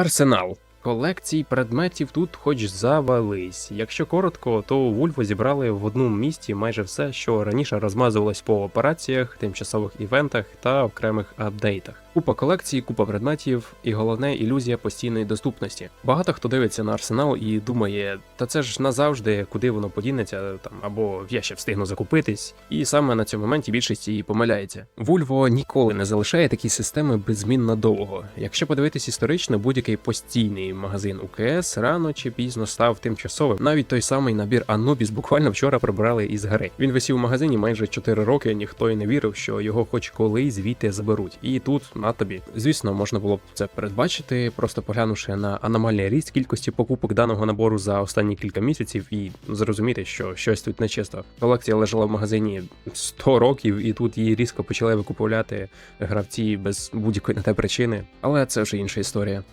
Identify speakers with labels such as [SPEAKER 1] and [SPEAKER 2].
[SPEAKER 1] Арсенал. Колекцій предметів тут хоч завались. Якщо коротко, то у Вульво зібрали в одному місті майже все, що раніше розмазувалось по операціях, тимчасових івентах та окремих апдейтах. Купа колекцій, купа предметів, і головне ілюзія постійної доступності. Багато хто дивиться на арсенал і думає, та це ж назавжди, куди воно подінеться, там або я ще встигну закупитись. І саме на цьому моменті більшість і помиляється. Вульво ніколи не залишає такі системи беззмінно довго. Якщо подивитись історично, будь-який постійний магазин УКС рано чи пізно став тимчасовим. Навіть той самий набір Анубіс буквально вчора прибрали із гри. Він висів у магазині майже 4 роки. Ніхто й не вірив, що його хоч колись звідти заберуть. І тут на тобі. Звісно, можна було б це передбачити, просто поглянувши на аномальний ріст кількості покупок даного набору за останні кілька місяців, і зрозуміти, що щось тут нечисто. Колекція лежала в магазині 100 років, і тут її різко почали викупувати гравці без будь-якої на те причини. Але це вже інша історія.